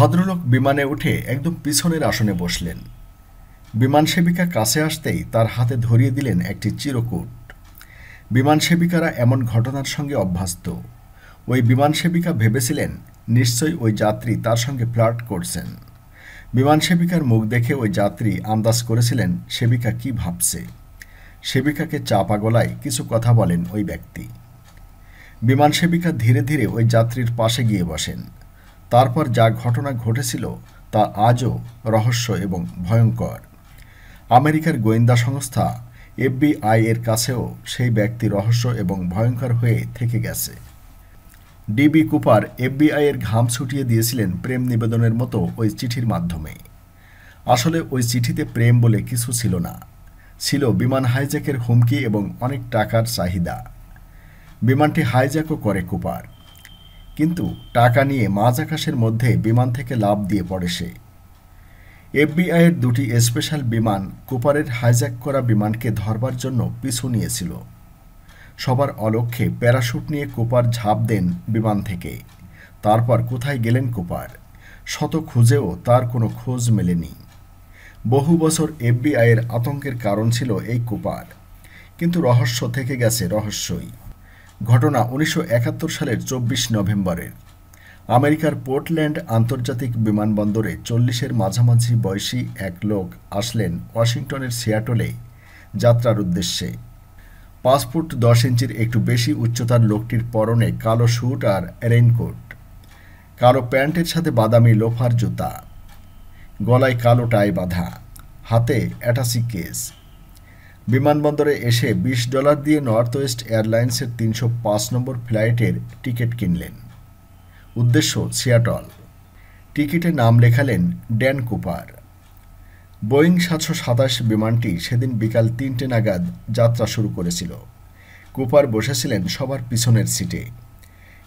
ভদ্রলোক বিমানে উঠে একদম পিছনের আসনে বসলেন। বিমান সেবিকা কাছে আসতেই তার হাতে ধরিয়ে দিলেন একটি চিরকুট। বিমান সেবিকারা এমন ঘটনার সঙ্গে অভ্যস্ত। ওই বিমান সেবিকা ভেবেছিলেন, নিশ্চয়ই ওই যাত্রী তার সঙ্গে ফ্লার্ট করছেন। বিমান সেবিকার মুখ দেখে ওই যাত্রী আন্দাজ করেছিলেন, সেবিকা কি ভাবছে? সেবিকাকে চাপা গলায় কিছু কথা বলেন ওই ব্যক্তি। বিমান সেবিকা ধীরে ধীরে ওই যাত্রীর পাশে গিয়ে বসেন। তারপর যা ঘটনা ঘটেছিল তা আজও রহস্য এবং ভয়ঙ্কর। আমেরিকার গোয়েন্দা সংস্থা এফবিআই এর কাছেও সেই ব্যক্তি রহস্য এবং ভয়ঙ্কর হয়ে থেকে গেছে। ডিবি কুপার এফবিআই এর ঘাম ছুটিয়ে দিয়েছিলেন প্রেম নিবেদনের মতো ওই চিঠির মাধ্যমে। আসলে ওই চিঠিতে প্রেম বলে কিছু ছিল না। ছিল বিমান হাইজ্যাকের হুমকি এবং অনেক টাকার চাহিদা। বিমানটি হাইজ্যাকও করে কুপার। কিন্তু টাকা নিয়ে মাঝ আকাশের মধ্যে বিমান থেকে লাভ দিয়ে পড়ে সে। এফবিআইয়ের দুটি স্পেশাল বিমান কুপারের হাইজ্যাক করা বিমানকে ধরবার জন্য পিছু নিয়েছিল। সবার অলক্ষ্যে প্যারাশুট নিয়ে কুপার ঝাঁপ দেন বিমান থেকে। তারপর কোথায় গেলেন কুপার? শত খুঁজেও তার কোনো খোঁজ মেলেনি। বহু বছর এফবিআইয়ের আতঙ্কের কারণ ছিল এই কুপার। কিন্তু রহস্য থেকে গেছে রহস্যই। ঘটনা উনিশশো একাত্তর সালের চব্বিশ নভেম্বরের আমেরিকার পোর্টল্যান্ড আন্তর্জাতিক বিমানবন্দরে চল্লিশের মাঝামাঝি বয়সী এক লোক আসলেন ওয়াশিংটনের সিয়াটলে যাত্রার উদ্দেশ্যে। পাঁচ ফুট দশ ইঞ্চির একটু বেশি উচ্চতার লোকটির পরনে কালো স্যুট আর রেইনকোট, কালো প্যান্টের সাথে বাদামি লোফার জুতা, গলায় কালো টাই বাঁধা, হাতে অ্যাটাসি কেস বিমানবন্দরে এসে বিশ ডলার দিয়ে নর্থ ওয়েস্ট এয়ারলাইন্সের তিনশো পাঁচ নম্বর ফ্লাইটের টিকিট কিনলেন। উদ্দেশ্য, সিয়াটল। টিকিটে নাম লেখালেন ড্যান কুপার। বোয়িং সাতশো সাতাশ বিমানটি সেদিন বিকাল তিনটে নাগাদ যাত্রা শুরু করেছিল। কুপার বসেছিলেন সবার পিছনের সিটে।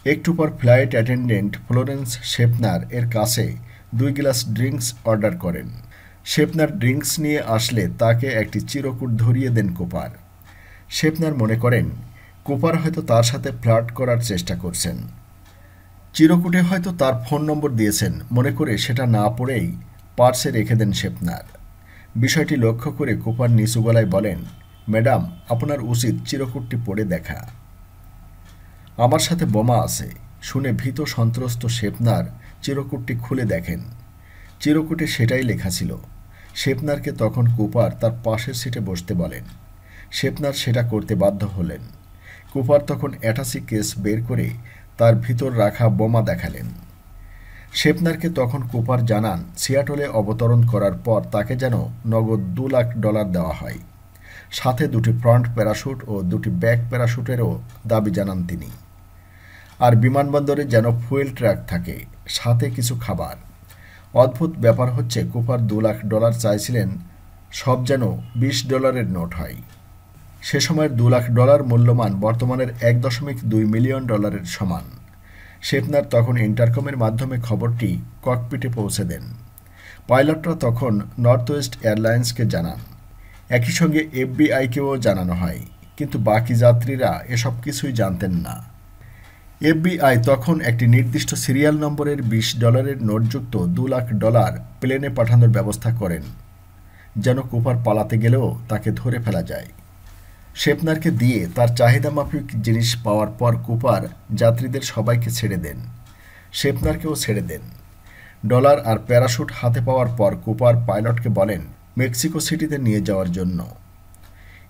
একটু পর ফ্লাইট অ্যাটেন্ডেন্ট ফ্লোরেন্স শেপনার এর কাছে দুই গ্লাস ড্রিঙ্কস অর্ডার করেন। শেপনার ড্রিঙ্কস নিয়ে আসলে তাকে একটি চিরকুট ধরিয়ে দেন কুপার। শেপনার মনে করেন, কুপার হয়তো তার সাথে ফ্লার্ট করার চেষ্টা করছেন। চিরকুটে হয়তো তার ফোন নম্বর দিয়েছেন, মনে করে সেটা না পড়েই পার্সে রেখে দেন শেপনার। বিষয়টি লক্ষ্য করে কুপার নিচু গলায় বলেন, ম্যাডাম, আপনার উচিত চিরকুটটি পড়ে দেখা। আমার সাথে বোমা আছে। শুনে ভীত সন্ত্রস্ত শেপনার চিরকুটটি খুলে দেখেন। চিরকুটে সেটাই লেখা ছিল। শেপনারকে তখন কুপার তার পাশের সিটে বসতে বলেন। শেপনার সেটা করতে বাধ্য হলেন। কুপার তখন অ্যাটাসি কেস বের করে তার ভিতর রাখা বোমা দেখালেন। শেপনারকে তখন কুপার জানান, সিয়াটলে অবতরণ করার পর তাকে যেন নগদ দু লাখ ডলার দেওয়া হয়। সাথে দুটি ফ্রন্ট প্যারাশুট ও দুটি ব্যাক প্যারাশুটেরও দাবি জানান তিনি। আর বিমানবন্দরে যেন ফুয়েল ট্র্যাক থাকে, সাথে কিছু খাবার। অদ্ভুত ব্যাপার হচ্ছে কুপার দু লাখ ডলার চাইছিলেন, সব যেন বিশ ডলারের নোট হয়। সে সময়ের দু লাখ ডলার মূল্যমান বর্তমানের এক দশমিক দুই মিলিয়ন ডলারের সমান। শেপনার তখন ইন্টারকমের মাধ্যমে খবরটি ককপিটে পৌঁছে দেন। পাইলটরা তখন নর্থ ওয়েস্ট এয়ারলাইন্সকে জানান। একই সঙ্গে এফবিআইকেও জানানো হয়, কিন্তু বাকি যাত্রীরা এসব কিছুই জানতেন না। এফবিআই তখন একটি নির্দিষ্ট সিরিয়াল নম্বরের বিশ ডলারের নোটযুক্ত দু লাখ ডলার প্লেনে পাঠানোর ব্যবস্থা করেন, যেন কুপার পালাতে গেলেও তাকে ধরে ফেলা যায়। শেপনারকে দিয়ে তার চাহিদা মাফিক জিনিস পাওয়ার পর কুপার যাত্রীদের সবাইকে ছেড়ে দেন। শেপনারকেও ছেড়ে দেন। ডলার আর প্যারাশুট হাতে পাওয়ার পর কুপার পাইলটকে বলেন, মেক্সিকো সিটিতে নিয়ে যাওয়ার জন্য।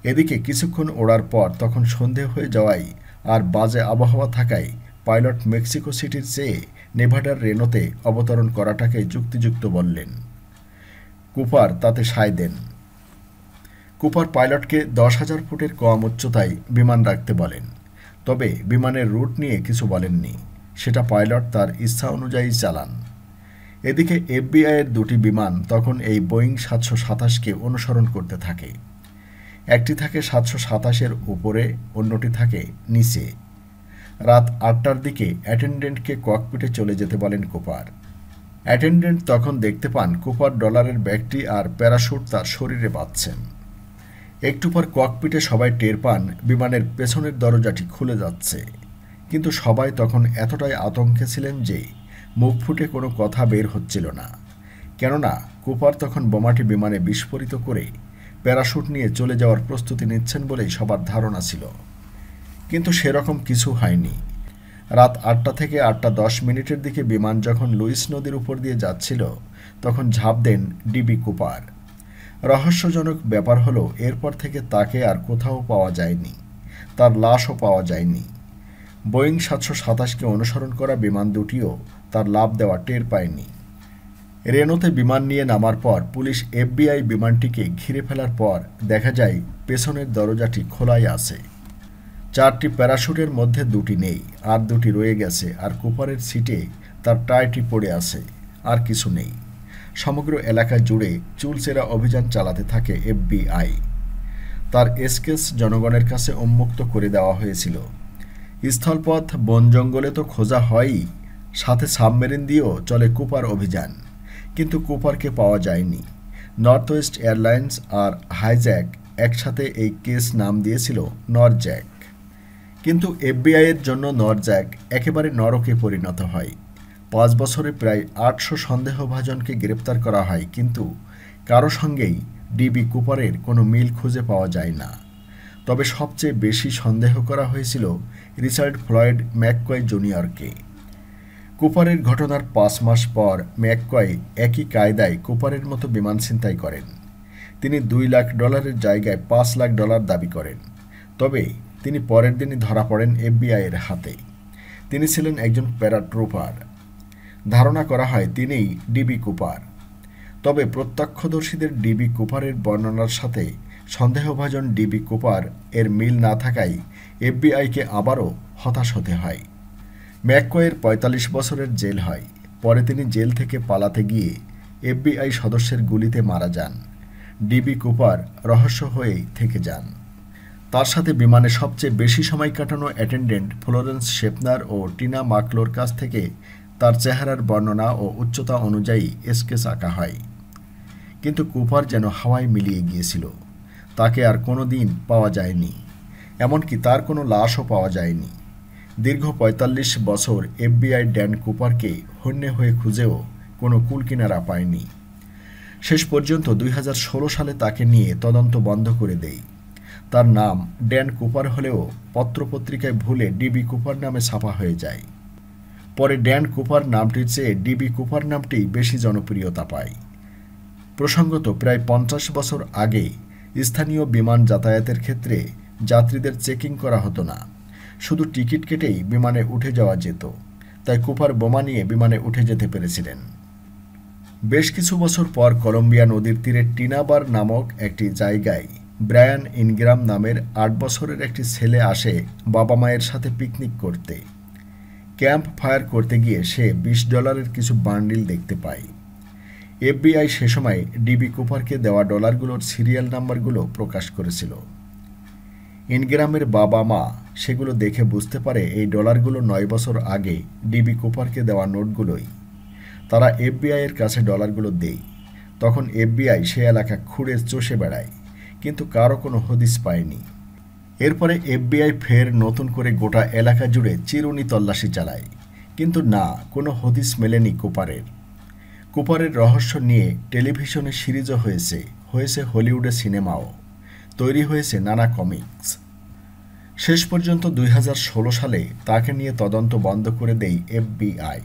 এদিকে কিছুক্ষণ ওড়ার পর তখন সন্ধে হয়ে যাওয়ায় আর বাজে আবহাওয়া থাকায় পাইলট মেক্সিকো সিটির চেয়ে নেভাডার রেনোতে অবতরণ করাটাকে যুক্তিযুক্ত বললেন। কুপার তাতে সায় দেন। কুপার পাইলটকে দশ হাজার ফুটের কম উচ্চতায় বিমান রাখতে বলেন। তবে বিমানের রুট নিয়ে কিছু বলেননি। সেটা পাইলট তার ইচ্ছা অনুযায়ী চালান। এদিকে এফবিআইয়ের দুটি বিমান তখন এই বোয়িং সাতশো সাতাশকে অনুসরণ করতে থাকে। একটি থাকে সাতশো সাতাশের উপরে, অন্যটি থাকে নিচে। রাত আটটার দিকে অ্যাটেন্ডেন্টকে ককপিটে চলে যেতে বলেন কুপার। অ্যাটেন্ডেন্ট তখন দেখতে পান কুপার ডলারের ব্যাগটি আর প্যারাশুট তার শরীরে বাঁধছেন। একটু পর ককপিটে সবাই টের পান বিমানের পেছনের দরজাটি খুলে যাচ্ছে। কিন্তু সবাই তখন এতটাই আতঙ্কে ছিলেন যে মুখ ফুটে কোনো কথা বের হচ্ছিল না। কেননা কুপার তখন বোমাটি বিমানে বিস্ফোরিত করে প্যারাশুট নিয়ে চলে যাওয়ার প্রস্তুতি নিচ্ছেন বলেই সবার ধারণা ছিল। কিন্তু সেরকম কিছু হয়নি। রাত আটটা থেকে আটটা দশ মিনিটের দিকে বিমান যখন লুইস নদীর উপর দিয়ে যাচ্ছিল, তখন ঝাঁপ দেন ডিবি কুপার। রহস্যজনক ব্যাপার হলো, এরপর থেকে তাকে আর কোথাও পাওয়া যায়নি। তার লাশও পাওয়া যায়নি। বোয়িং সাতশো সাতাশকে অনুসরণ করা বিমান দুটিও তার লাভ দেওয়া টের পায়নি। রেনোতে বিমান নিয়ে নামার পর পুলিশ এফবিআই বিমানটিকে ঘিরে ফেলার পর দেখা যায়, পেছনের দরজাটি খোলাই আছে। চারটি প্যারাশুটের মধ্যে দুটি নেই, আর দুটি রয়ে গেছে, আর কুপারের সিটে তার টায়ারটি পড়ে আছে, আর কিছু নেই। সমগ্র এলাকা জুড়ে চুলচেরা অভিযান চালাতে থাকে এফবিআই। তার এসকেস জনগণের কাছে উন্মুক্ত করে দেওয়া হয়েছিল। স্থলপথ, বন জঙ্গলে তো খোঁজা হয়ই, সাথে সাবমেরিন দিয়েও চলে কুপার অভিযান। কিন্তু কুপারকে পাওয়া যায়নি। নর্থ ওয়েস্ট এয়ারলাইন্স আর হাইজ্যাক একসাথে এই কেস নাম দিয়েছিল নরজ্যাক। কিন্তু এফবিআইয়ের জন্য নরজ্যাক একেবারে নরকে পরিণত হয়। পাঁচ বছরে প্রায় আটশো সন্দেহভাজনকে গ্রেপ্তার করা হয়, কিন্তু কারও সঙ্গেই ডিবি কুপারের কোনো মিল খুঁজে পাওয়া যায় না। তবে সবচেয়ে বেশি সন্দেহ করা হয়েছিল রিচার্ড ফ্লয়েড ম্যাককয় জুনিয়রকে। কুপারের ঘটনার পাঁচ মাস পর ম্যাককয় একই কায়দায় কুপারের মতো বিমান ছিনতাই করেন। তিনি দুই লাখ ডলারের জায়গায় পাঁচ লাখ ডলার দাবি করেন। তবে তিনি পরের দিনই ধরা পড়েন এফবিআইয়ের হাতে। তিনি ছিলেন একজন প্যারাট্রুপার। ধারণা করা হয় তিনিই ডিবি কুপার। তবে প্রত্যক্ষদর্শীদের ডিবি কুপারের বর্ণনার সাথে সন্দেহভাজন ডিবি কুপার এর মিল না থাকায় এফবিআইকে আবারও হতাশ হতে হয়। ম্যাককয়ের পঁয়তাল্লিশ বছরের জেল হয়। পরে তিনি জেল থেকে পালাতে গিয়ে এফবিআই সদস্যের গুলিতে মারা যান। ডিবি কুপার রহস্য হয়েই থেকে যান। তার সাথে বিমানে সবচেয়ে বেশি সময় কাটানো অ্যাটেন্ডেন্ট ফ্লোরেন্স শেপনার ও টিনা মাকলোর কাছ থেকে তার চেহারার বর্ণনা ও উচ্চতা অনুযায়ী স্কেচ আঁকা হয়। কিন্তু কুপার যেন হাওয়ায় মিলিয়ে গিয়েছিল। তাকে আর কোনো দিন পাওয়া যায়নি। এমনকি তার কোনো লাশও পাওয়া যায়নি। দীর্ঘ পঁয়তাল্লিশ বছর এফবিআই ড্যান কুপারকে হন্যে হয়ে খুঁজেও কোনো কুলকিনারা পায়নি। শেষ পর্যন্ত দুই হাজার ষোলো সালে তাকে নিয়ে তদন্ত বন্ধ করে দেয়। তার নাম ড্যান কুপার হলেও পত্রপত্রিকায় ভুলে ডিবি কুপার নামে ছাপা হয়ে যায়। পরে ড্যান কুপার নামটির চেয়ে ডিবি কুপার নামটি বেশি জনপ্রিয়তা পায়। প্রসঙ্গত প্রায় পঞ্চাশ বছর আগে স্থানীয় বিমান যাতায়াতের ক্ষেত্রে যাত্রীদের চেকিং করা হতো না। শুধু টিকিট কেটেই বিমানে উঠে যাওয়া যেত, তাই কুপার বোমা নিয়ে বিমানে উঠে যেতে পেরেছিলেন। বেশ কিছু বছর পর কলম্বিয়া নদীর তীরে টিনাবার নামক একটি জায়গায় ব্রায়ান ইনগ্রাম নামের আট বছরের একটি ছেলে আসে বাবা মায়ের সাথে পিকনিক করতে। ক্যাম্প ফায়ার করতে গিয়ে সে বিশ ডলারের কিছু বান্ডিল দেখতে পায়। এফবিআই সে সময় ডিবি কুপারকে দেওয়া ডলারগুলোর সিরিয়াল নাম্বারগুলো প্রকাশ করেছিল। ইনগ্রামের বাবা মা সেগুলো দেখে বুঝতে পারে এই ডলারগুলো নয় বছর আগে ডিবি কুপারকে দেওয়া নোটগুলোই। তারা এফবিআইয়ের কাছে ডলারগুলো দেয়। তখন এফবিআই সে এলাকা খুঁড়ে চষে বেড়ায়। কিন্তু কারও কোনো হদিস পায়নি। এরপরে এফবিআই ফের নতুন করে গোটা এলাকা জুড়ে চিরুনি তল্লাশি চালায়। কিন্তু না, কোনো হদিস মেলেনি কুপারের। কুপারের রহস্য নিয়ে টেলিভিশনে সিরিজও হয়েছে হয়েছে হলিউডে সিনেমাও, তৈরি হয়েছে নানা কমিক্স। শেষ পর্যন্ত দুই হাজার ষোলো সালে তাকে নিয়ে তদন্ত বন্ধ করে দেয় এফবিআই।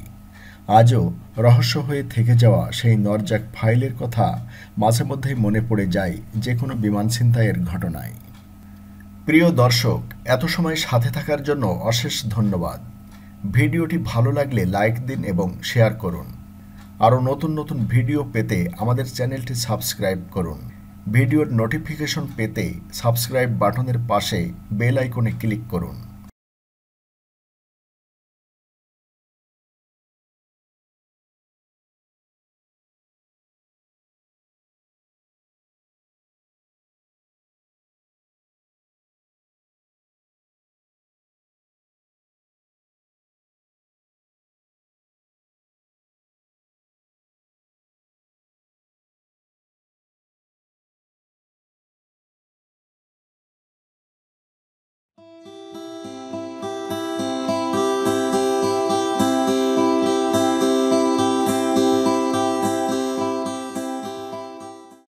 আজও রহস্য হয়ে থেকে যাওয়া সেই নরজাক ফাইলের কথা মাঝে মধ্যেই মনে পড়ে যায় যে কোনো বিমান ছিনতাইয়ের ঘটনায়। প্রিয় দর্শক, এত সময় সাথে থাকার জন্য অশেষ ধন্যবাদ। ভিডিওটি ভালো লাগলে লাইক দিন এবং শেয়ার করুন। আরও নতুন নতুন ভিডিও পেতে আমাদের চ্যানেলটি সাবস্ক্রাইব করুন। ভিডিওর নোটিফিকেশন পেতে সাবস্ক্রাইব বাটনের পাশে বেল আইকনে ক্লিক করুন।